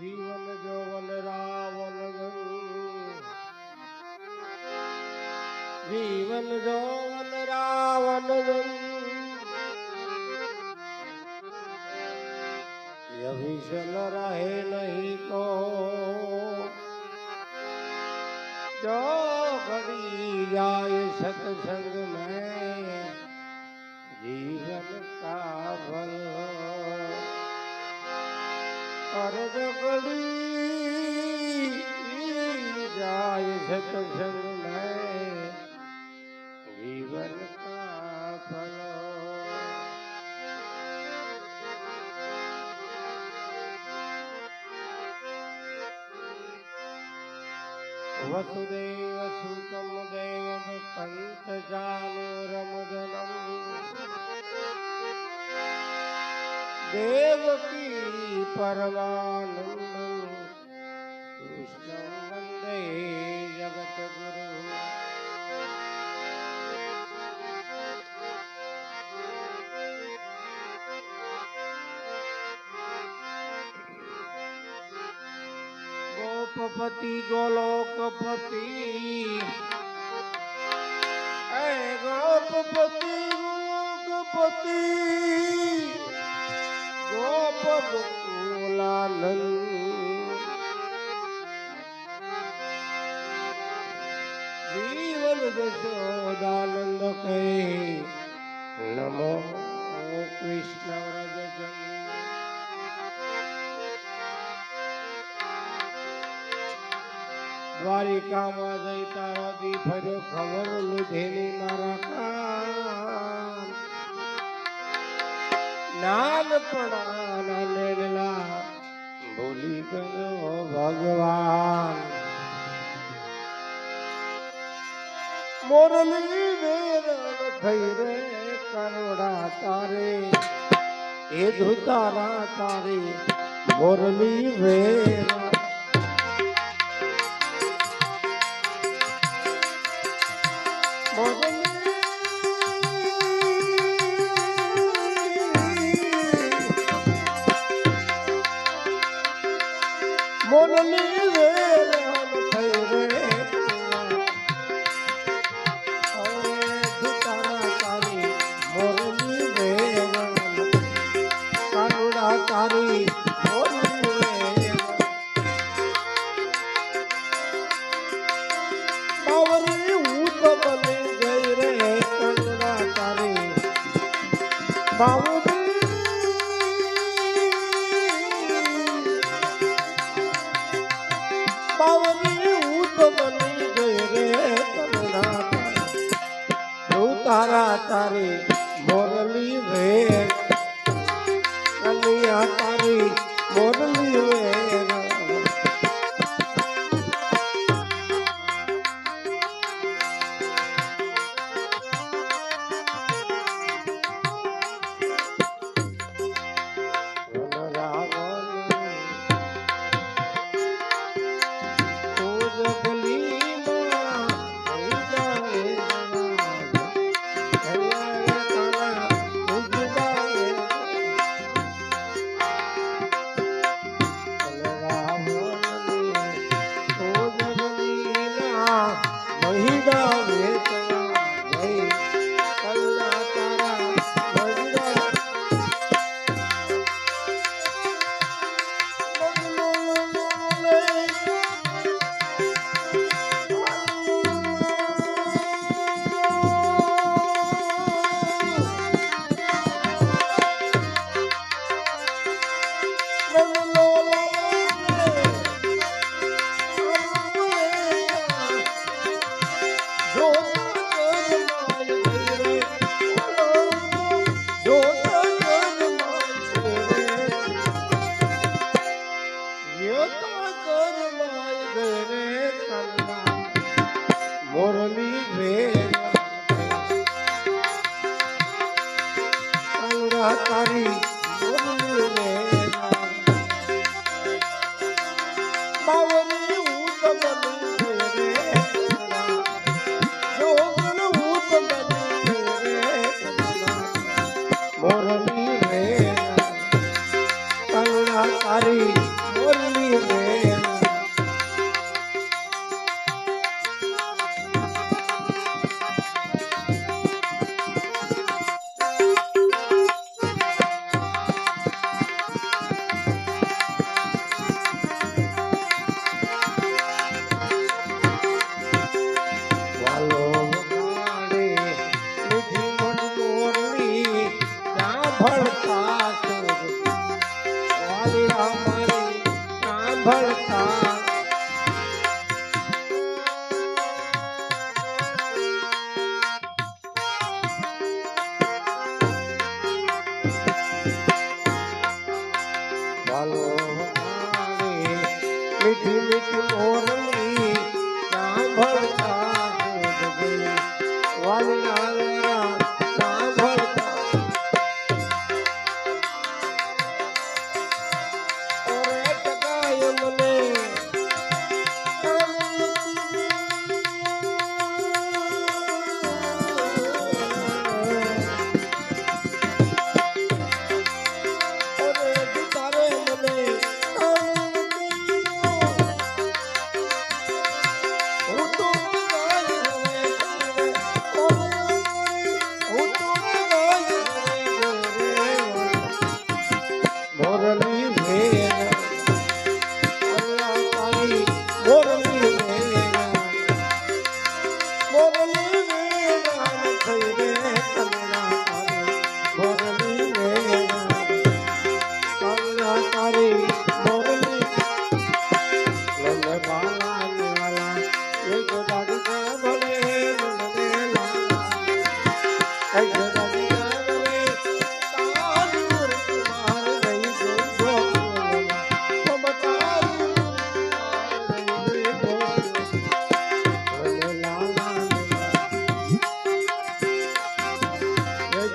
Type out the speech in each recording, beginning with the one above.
જીવન જોવન ગયું જીવન જોવન ગયું યવિષલ રહે નહીં તો જો ઘડી જાય સત્સંગ ચડી જાય સતસંગ જીવન કા ફલો વસુદેવ સુતમ દેવકી પરમાનંદ કૃષ્ણ વંદે જગત ગુરુ ગોપપતિ ગોલોકપતિ. હે ગોપપતિ ગોલોકપતિ. ગોપ ગોકુલાનંદ જીવન જશોદાનંદ કહે, નમો કૃષ્ણ વ્રજ દ્વારિકામાં જઈ તારા દી ફર્યો ખબર લીધેલી મારા કાન. નાનપણા લેલા ભૂલી ગયો ભગવાન. મોરલી વેર થઈ રે કરોડા તારે, એ ધુતારા તારે મોરલી વેરણ.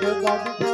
એ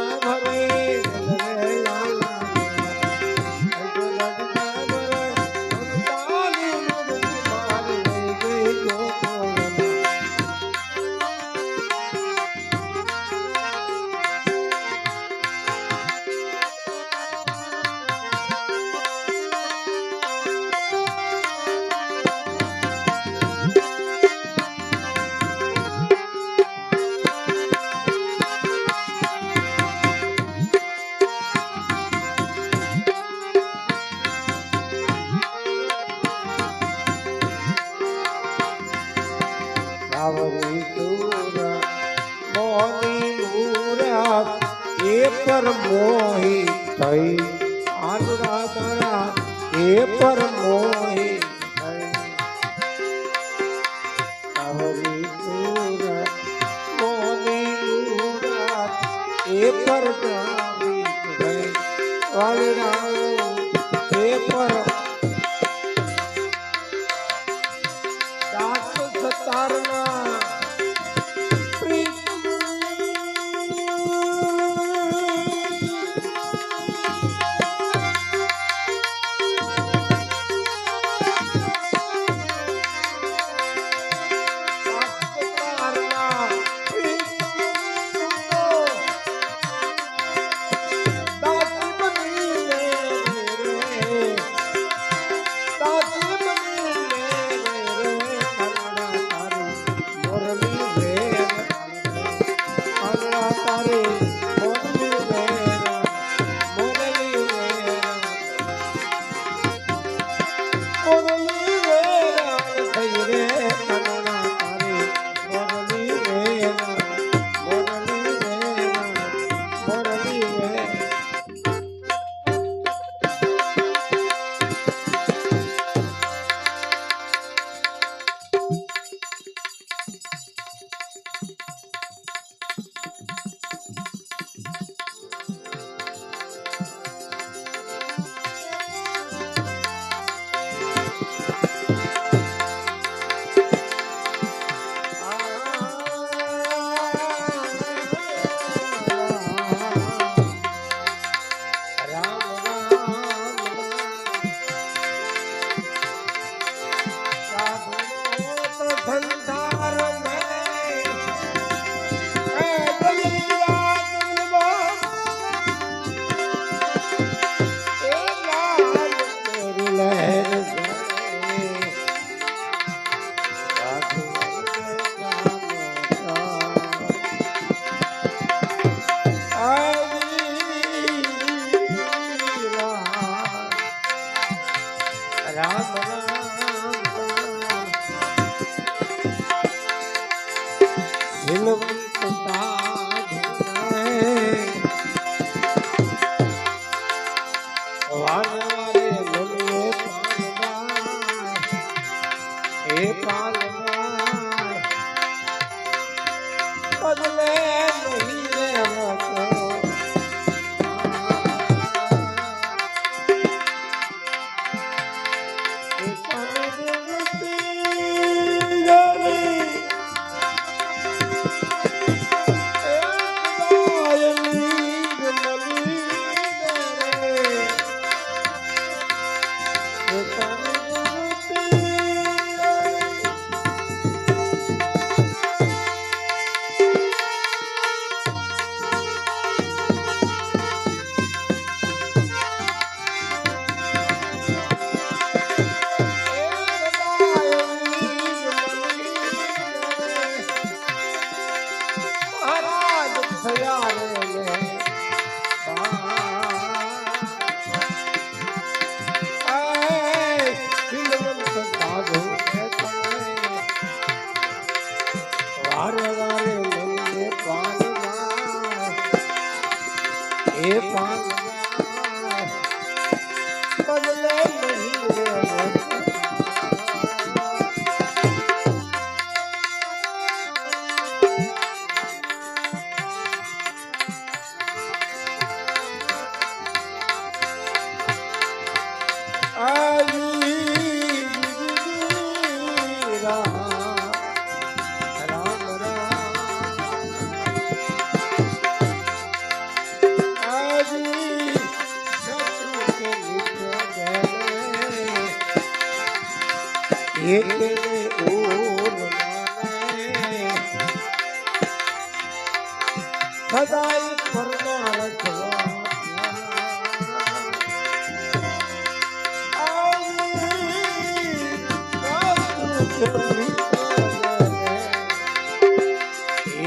એ પણ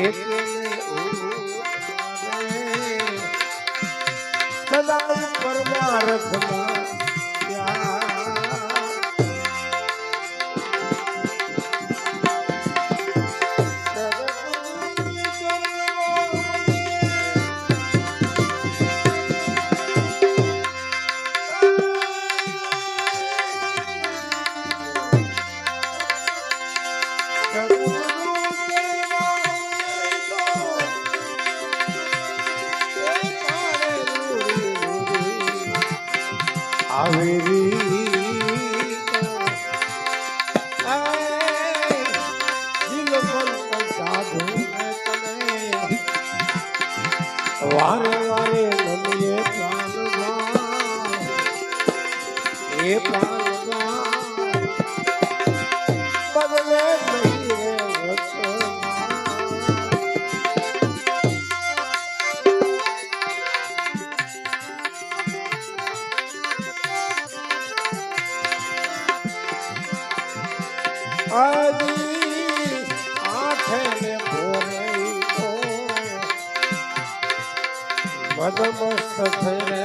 एक મારે મમ્મીએ मस्त फेरे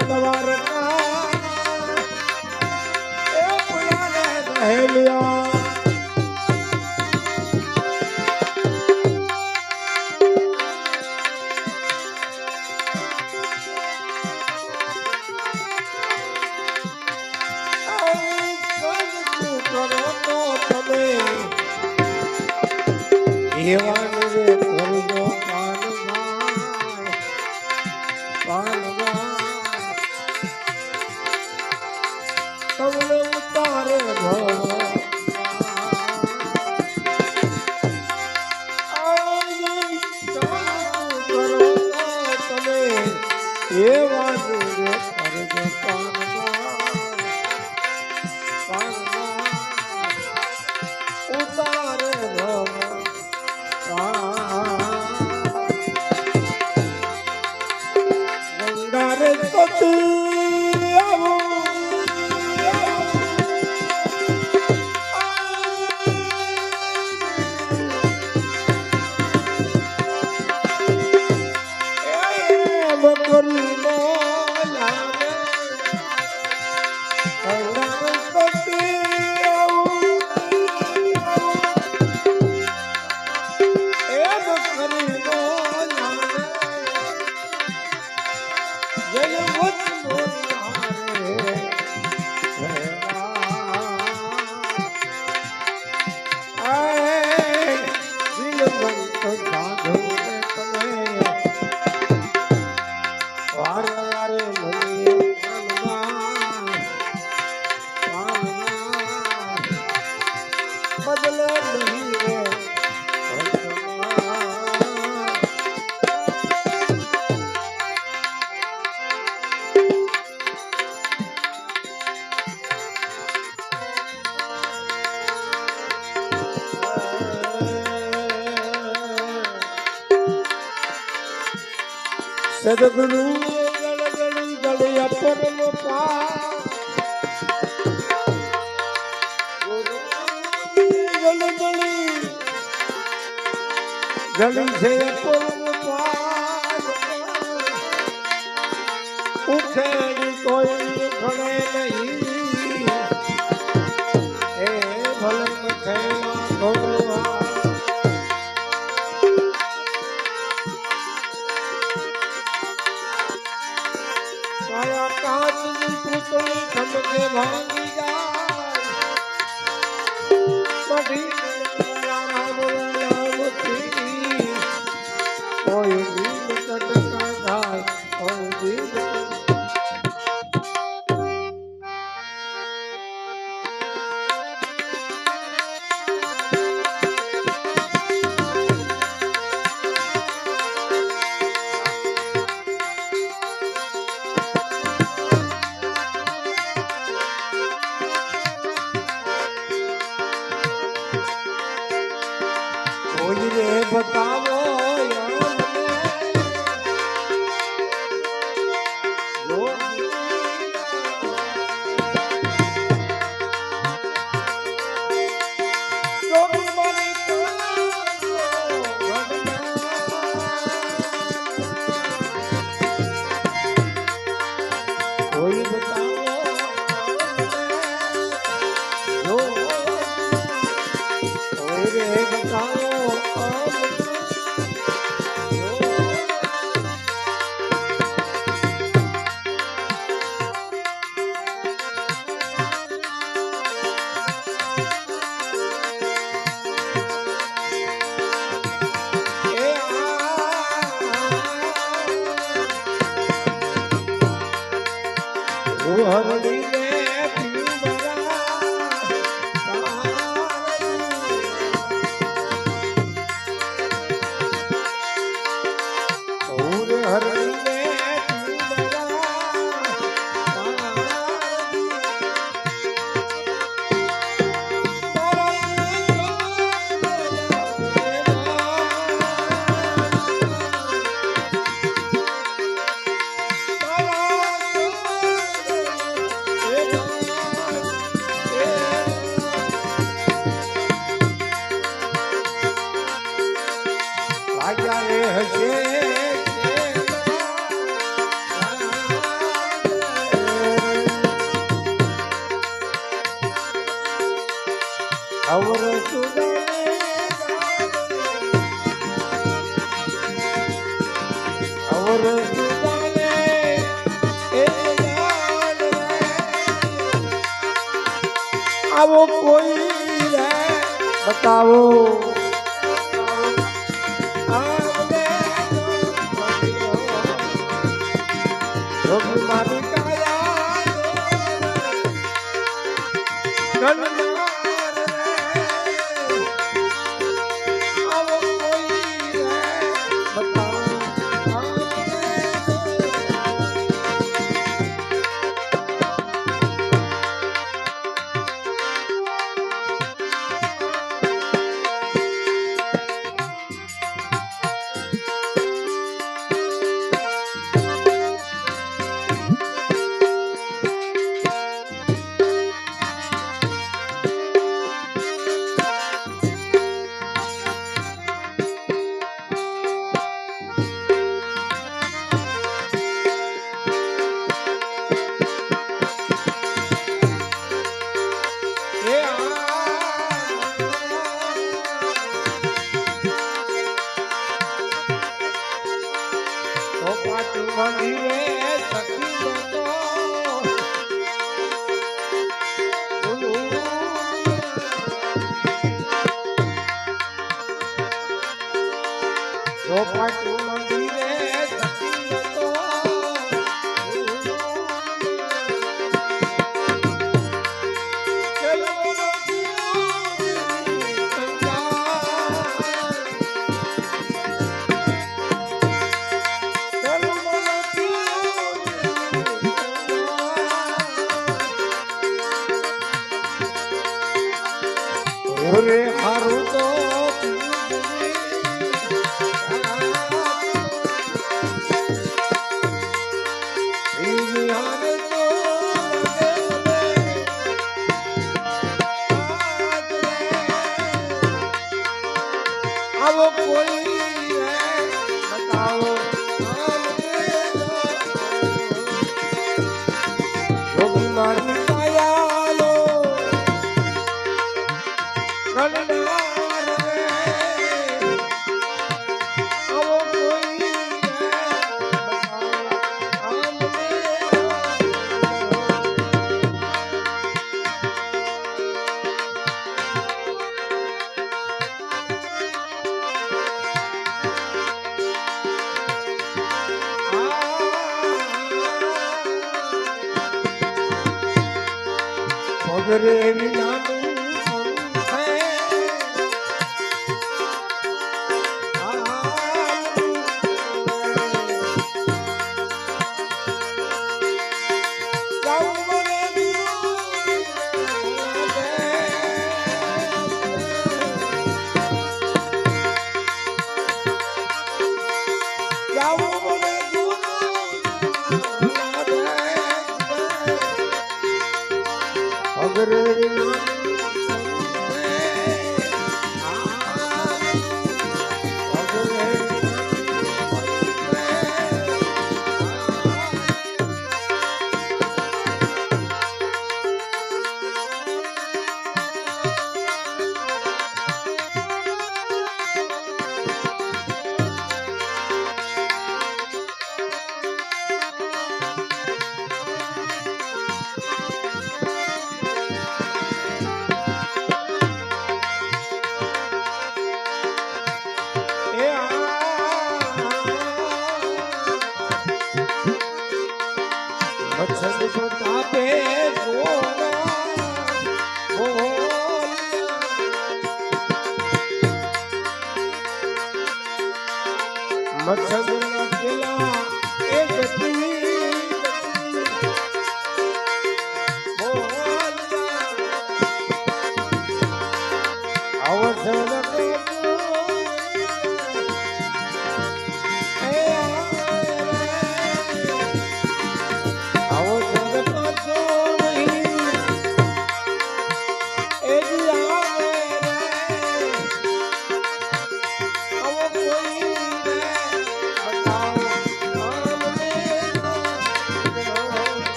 哒哒哒。સદગુરુ ગળી છે પૂતળી ખમકે ભાંગી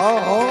好好